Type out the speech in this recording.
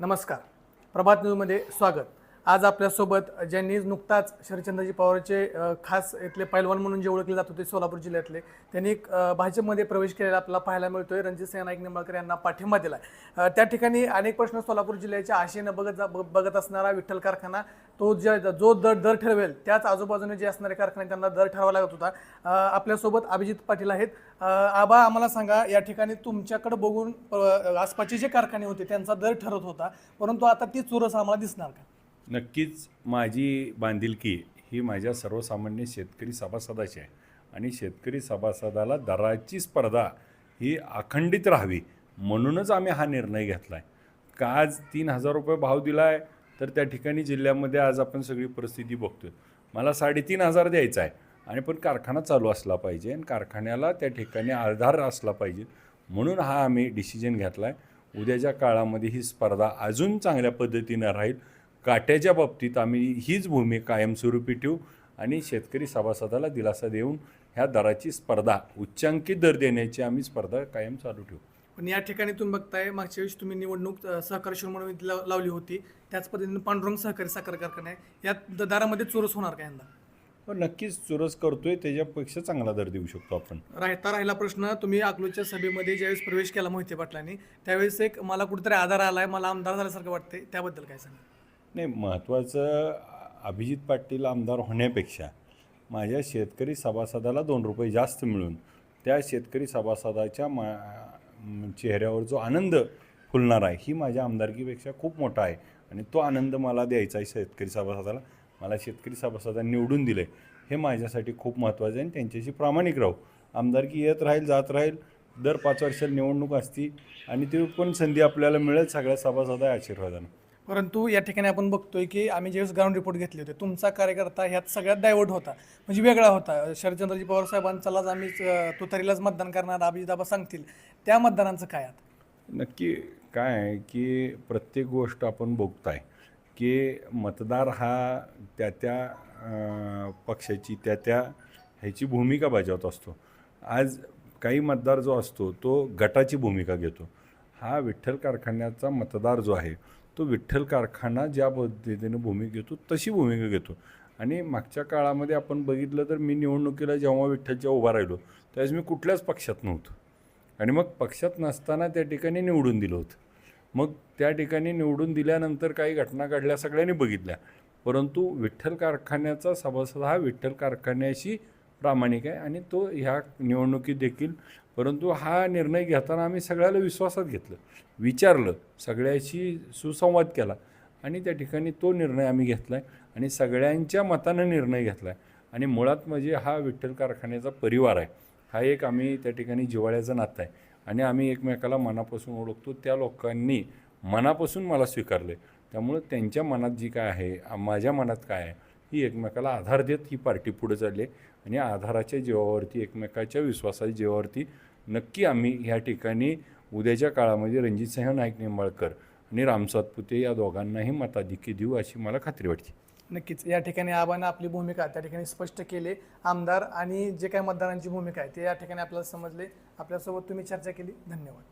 नमस्कार. प्रभात न्यूजमध्ये स्वागत. आज आपल्यासोबत ज्यांनी नुकताच शरदचंद्रजी पवारचे खास इथले पैलवान म्हणून जे ओळखले जात होते सोलापूर जिल्ह्यातले त्यांनी एक भाजपमध्ये प्रवेश केलेला आपल्याला पाहायला मिळतोय. रणजित सिंह नाईक निंबाळकर यांना पाठिंबा दिला त्या ठिकाणी अनेक प्रश्न सोलापूर जिल्ह्याच्या आशेनं बघत जा- ब- बघत असणारा विठ्ठल कारखाना तो ज्या जो दर दर ठरवेल त्याच आजूबाजूने जे असणारे कारखाने त्यांना दर ठरवा लागत होता. आपल्यासोबत अभिजित पाटील आहेत. आबा आम्हाला सांगा या ठिकाणी तुमच्याकडे बघून आसपासचे जे कारखाने होते त्यांचा दर ठरत होता परंतु आता ती चुरस आम्हाला दिसणार का? नक्कीच माझी बांधिलकी ही माझ्या सर्वसामान्य शेतकरी सभासदाची आहे. आणि शेतकरी सभासदाला दराची स्पर्धा ही अखंडित राहावी म्हणूनच आम्ही हा निर्णय घेतला आहे का आज तीन हजार रुपये भाव दिला आहे तर त्या ठिकाणी जिल्ह्यामध्ये आज आपण सगळी परिस्थिती बघतो मला साडेतीन हजार द्यायचा आहे. आणि पण कारखाना चालू असला पाहिजे आणि कारखान्याला त्या ठिकाणी आधार असला पाहिजे म्हणून हा आम्ही डिसिजन घेतला आहे उद्याच्या काळामध्ये ही स्पर्धा अजून चांगल्या पद्धतीनं राहील. काट्याच्या बाबतीत आम्ही हीच भूमिका कायमस्वरूपी ठेवू आणि शेतकरी सभासदाला दिलासा देऊन ह्या दराची स्पर्धा उच्चांकित दर देण्याची आम्ही स्पर्धा कायम चालू ठेवू. पण या ठिकाणी तुम्ही बघताय मागच्या वेळेस तुम्ही निवडणूक सहकारी म्हणून लावली होती. त्याच पद्धतीने पांडुरंग सहकारी साखर कारखाना आहे. या द- दरामध्ये चोरस होणार का यंदा? पण नक्कीच चुरस करतोय. त्याच्यापेक्षा चांगला दर देऊ शकतो आपण. राहता राहिला प्रश्न तुम्ही अकलूजच्या सभेमध्ये ज्यावेळेस प्रवेश केला मोहिते पाटलांनी त्यावेळेस एक मला कुठेतरी आधार आलाय मला आमदार झाल्यासारखं वाटतंय. त्याबद्दल काय सांगा नाही महत्त्वाचं अभिजित पाटील आमदार होण्यापेक्षा माझ्या शेतकरी सभासदाला दोन रुपये जास्त मिळून त्या शेतकरी सभासदाच्या मा चेहऱ्यावर जो आनंद फुलणार आहे ही माझ्या आमदारकीपेक्षा खूप मोठा आहे. आणि तो आनंद मला द्यायचा आहे शेतकरी सभासदाला. मला शेतकरी सभासदांनी निवडून दिले हे माझ्यासाठी खूप महत्त्वाचं आहे आणि त्यांच्याशी प्रामाणिक राहू. आमदारकी येत राहील जात राहील दर पाच वर्षाला निवडणूक असती आणि ती पण संधी आपल्याला मिळेल सगळ्या सभासदा आशीर्वादानं. परंतु या ठिकाणी आपण बघतोय की आम्ही ज्यावेळेस ग्राउंड रिपोर्ट घेतले होते तुमचा कार्यकर्ता ह्यात सगळ्यात डायवर्ट होता. म्हणजे वेगळा होता. शरदचंद्रजी पवार साहेबांचालाच आम्ही तुतारीलाच मतदान करणार अभिजिताबा सांगतील. त्या मतदानांचं काय आता? नक्की काय आहे की प्रत्येक गोष्ट आपण बघताय की मतदार हा त्या त्या पक्षाची त्या त्या ह्याची भूमिका बजावत असतो. आज काही मतदार जो असतो तो गटाची भूमिका घेतो. हा विठ्ठल कारखान्याचा मतदार जो आहे तो विठ्ठल कारखाना ज्या पद्धतीने भूमिका घेतो तशी भूमिका घेतो. आणि मागच्या काळामध्ये आपण बघितलं तर मी निवडणुकीला जेव्हा विठ्ठलच्या उभा राहिलो त्यावेळेस मी कुठल्याच पक्षात नव्हतो. आणि मग पक्षात नसताना त्या ठिकाणी निवडून दिलं होतं. मग त्या ठिकाणी निवडून दिल्यानंतर काही घटना घडल्या सगळ्यांनी बघितल्या. परंतु विठ्ठल कारखान्याचा सभासद हा विठ्ठल कारखान्याशी प्रामाणिक आहे आणि तो ह्या निवडणुकीत देखील परंतु हा निर्णय घेताना आम्ही सगळ्याला विश्वासात घेतलं विचारलं सगळ्याशी सुसंवाद केला आणि त्या ठिकाणी तो निर्णय आम्ही घेतला आहे आणि सगळ्यांच्या मतानं निर्णय घेतला आहे आणि मुळात म्हणजे हा विठ्ठल कारखान्याचा परिवार आहे. हा एक आम्ही त्या ठिकाणी जिव्हाळ्याचं नातं आहे. आणि आम्ही एकमेकाला मनापासून ओळखतो त्या लोकांनी मनापासून मला स्वीकारले त्यामुळं त्यांच्या मनात जी काय आहे माझ्या मनात काय आहे ही एकमेकाला आधार देत ही पार्टी पुढे चालली आहे. आणि आधाराच्या जीवावरती एकमेकाच्या विश्वासाच्या जीवावरती नक्की आम्ही ह्या ठिकाणी उद्याच्या काळामध्ये रणजितसिंह नाईक निंबाळकर आणि राम सातपुते या दोघांनाही मताधिक्य देऊ अशी मला खात्री वाटते. नक्कीच. या ठिकाणी आबानं आपली भूमिका त्या ठिकाणी स्पष्ट केले. आमदार आणि जे काही मतदारांची भूमिका आहे ते या ठिकाणी आपल्याला समजले. आपल्यासोबत तुम्ही चर्चा केली. धन्यवाद.